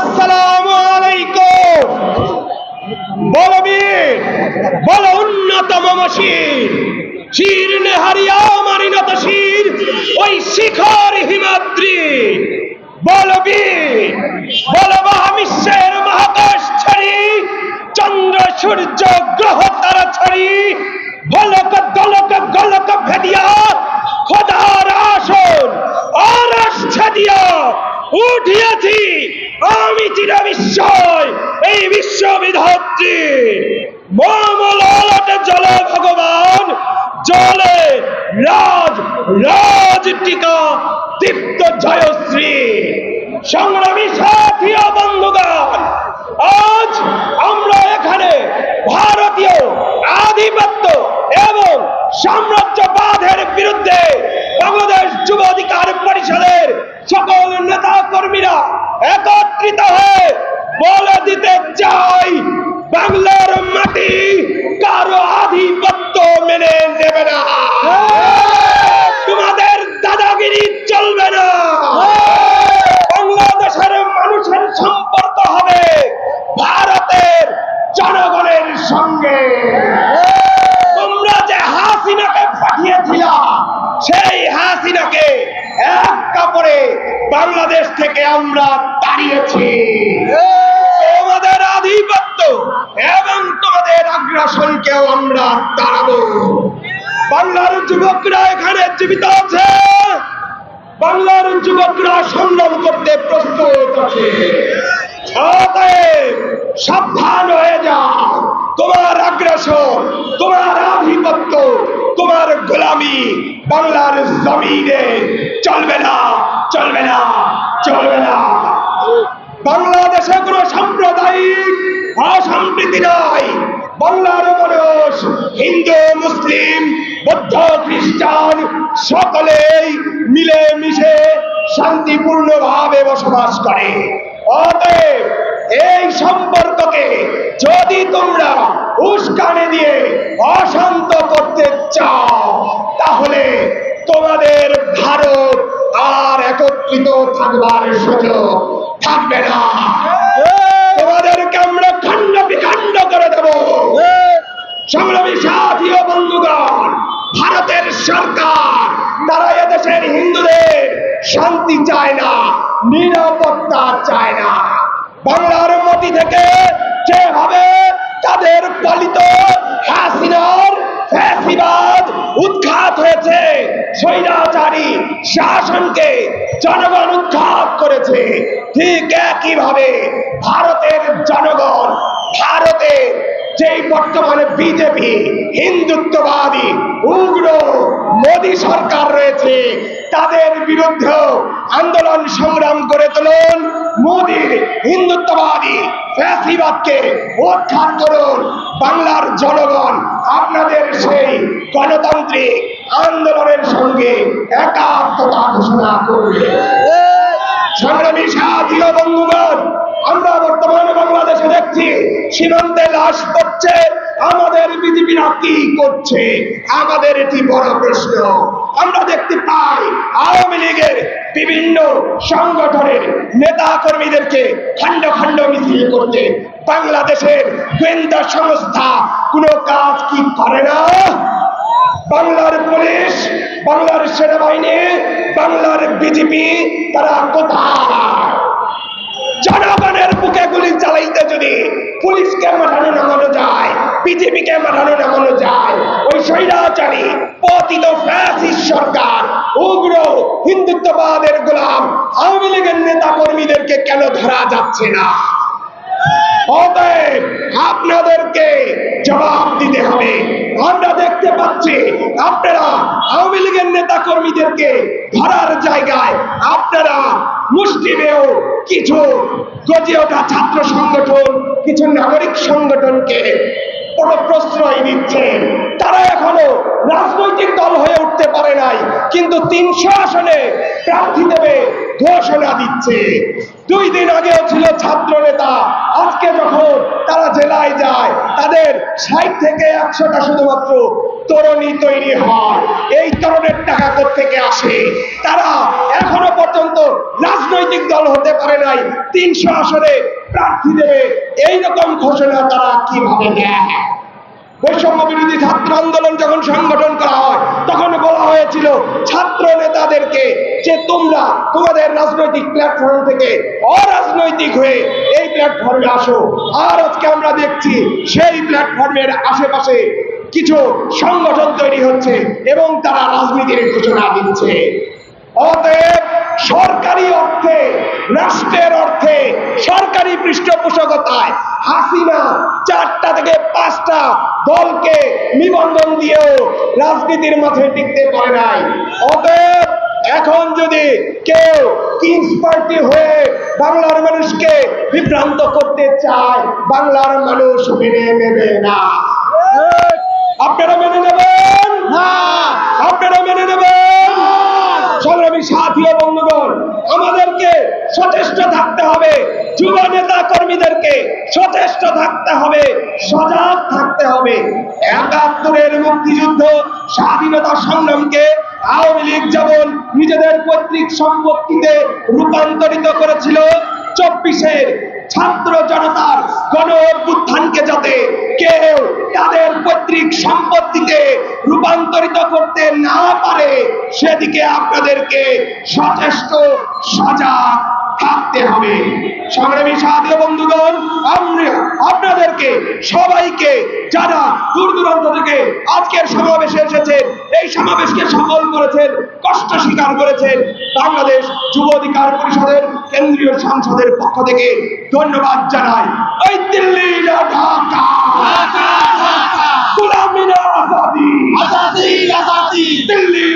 আসসালামু আলাইকুম। বল চির নেহারিয়া ওই শিখর হিমাদ্রি। বল রাজ রাজ টিকা দীপ্ত জয়শ্রী। সংগ্রামী সাথী বন্ধুগণ, আজ আমরা এখানে ভারতীয় আধিপত্য এবং সাম্রাজ্যবাদের বিরুদ্ধে বাংলাদেশ যুব অধিকার পরিষদের সকল নেতা কর্মীরা একত্রিত হয়ে বলে দিতে চাই বাংলার মাটি কারও আধিপত্য মেনে নেবে না তোমাদের দাদাগিরি চলবে না বাংলাদেশের মানুষের সম্পর্ক হবে ভারতের জনগণের সঙ্গে। তোমরা যে হাসিনাকে পাঠিয়েছিলা, সেই হাসিনাকে এক কাপড়ে বাংলাদেশ থেকে আমরা তাড়িয়েছি। তোমাদের আধিপত্য এবং তোমাদের আগ্রাসনকেও আমরা তাড়াবো। বাংলার যুবকরা এখানে জীবিত আছে। বাংলার যুবকরা সংগ্রাম করতে প্রস্তুত আছে। সাবধান হয়ে যা তোমার আগ্রাসন, তোমার আধিপত্য, তোমার গোলামি বাংলার জমিনে চলবে না চলবে না চলবে না। বাংলাদেশে কোনো সাম্প্রদায়িক অসম্প্রীতি নয় বাংলার মানুষ হিন্দু, মুসলিম, বৌদ্ধ, খ্রিস্টান সকলেই মিলে মিশে শান্তিপূর্ণ ভাবে বসবাস করে। অতএব এই সম্পর্ককে যদি তোমরা উস্কানি দিয়ে অশান্ত করতে চাও তাহলে তোমাদের ভারত আর একত্রিত থাকবার সুযোগ থাকবে না। তোমাদেরকে আমরা খণ্ড বিখণ্ড করে দেব। সংগ্রামী সাথী ও বন্ধুগণ ভারতের সরকার। তারা এদেশের হিন্দুদের শান্তি চায় না, নিরাপত্তা চায় না। বাংলার মাটি থেকে যেভাবে তাদের পালিত হাসিনার ফ্যাসিবাদ উৎখাত হয়েছে, স্বৈরাচারী শাসনকে জনগণ উৎখাত করেছে, ঠিক একইভাবে ভারতের যেই বর্তমানে বিজেপি, হিন্দুত্ববাদী, উগ্র, মোদী সরকার রয়েছে। তাদের বিরুদ্ধে আন্দোলন সংগ্রাম করে তুলুন। মোদীর হিন্দুত্ববাদী, ফ্যাসিবাদকে উৎখাত করুন। বাংলার জনগণ, আপনাদের সেই গণতান্ত্রিক আন্দোলনের সঙ্গে একাত্মতা ঘোষণা করবে। সীমান্তে লাশ পড়ছে, আমাদের বিজেপিরা কি করছে? আমাদের এটি বড় প্রশ্ন। আমরা দেখতে পাই, আওয়ামী লীগের বিভিন্ন সংগঠনের নেতা কর্মীদেরকে খণ্ড খণ্ড মিছিল করতে বাংলাদেশের গোয়েন্দা সংস্থা কোনো কাজ কি করে না? বাংলার পুলিশ, বাংলার সেনাবাহিনী, বাংলার বিজেপি তারা কোথায়? জনগণের বুকে চালাইতে যদি পুলিশকে মাঠানো নামানো যায় বিজেপিকে মাঠানো নামানো যায়, ওই স্বৈরাচারী, পতিত ফ্যাসিস সরকার, উগ্র হিন্দুত্ববাদের গোলাম, আওয়ামী লীগের নেতা কর্মীদেরকে কেন ধরা যাচ্ছে না? অতএব আপনাদেরকে আপনারা আওয়ামী লীগের নেতা কর্মীদেরকে ধরার জায়গায় আপনারা মুষ্টিমেয় কিছু গজে ওঠা ছাত্র সংগঠন, কিছু নাগরিক সংগঠনকে প্র- প্রশ্রয় দিচ্ছেন। তারা এখনও রাজনৈতিক দল হয়ে উঠতে পারে নাই, কিন্তু তিনশো আসনে প্রার্থী দেবে ঘোষণা দিচ্ছে। দুই দিন আগেও ছিল ছাত্র নেতা, আজকে যখন তারা জেলায় যায়, তাদের ষাট থেকে একশোটা শুধুমাত্র তরুণী তৈরি হয়। এই তরুণের টাকা থেকে আসে? তারা এখনও পর্যন্ত রাজনৈতিক দল হতে পারে নাই। তিনশো আসনে প্রার্থী দেবে। এইরকম ঘোষণা তারা কীভাবে দেয়? বৈষম্য বিরোধী ছাত্র আন্দোলন যখন সংগঠন করা হয়, তখন বলা হয়েছিল, ছাত্র নেতাদেরকে যে তোমরা তোমাদের রাজনৈতিক প্ল্যাটফর্ম থেকে অরাজনৈতিক হয়ে এই প্ল্যাটফর্মে আসো। আর আজকে আমরা দেখছি, সেই প্ল্যাটফর্মের আশেপাশে কিছু সংগঠন তৈরি হচ্ছে এবং তারা রাজনীতির ঘোষণা দিচ্ছে। অতএব সরকারি অর্থে, রাষ্ট্রের অর্থে, সরকারি পৃষ্ঠপোষকতায় হাসিনা চারটা থেকে পাঁচটা দলকে নিবন্ধন দিয়েও রাজনীতির মাঠে টিকতে পারে নাই। অতএব এখন যদি কেউ কিংস পার্টি হয়ে বাংলার মানুষকে বিভ্রান্ত করতে চায়, বাংলার মানুষ মেনে নেবে না আপনারা মেনে নেবেন আপনারা মেনে নেবেন সংগ্রামী সাথী ও বন্ধুগণ আমাদেরকে সচেষ্ট থাকতে হবে। যুব নেতা কর্মীদেরকে সচেষ্ট থাকতে হবে, সজাগ থাকতে হবে। একাত্তরের মুক্তিযুদ্ধ, স্বাধীনতা সংগ্রামকে আওয়ামী লীগ যেমন নিজেদের পৈতৃক সম্পত্তিতে রূপান্তরিত করেছিল, চব্বিশের ছাত্র জনতার গণ অভ্যুত্থানকে যাতে কেউ তাদের পৈতৃক সম্পত্তিতে রূপান্তরিত করতে না পারে, সেদিকে আপনাদেরকে সচেষ্ট, সজাগ সাথী বন্ধুগণ আমরা আপনাদেরকে সবাইকে যারা দূর দূরান্ত থেকে আজকের সমাবেশে এসেছেন এই সমাবেশকে সফল করেছেন কষ্ট স্বীকার করেছেন বাংলাদেশ যুব অধিকার পরিষদের কেন্দ্রীয় সংসদের পক্ষ থেকে ধন্যবাদ জানাই। ওই দিল্লি ঢাকা। দিল্লি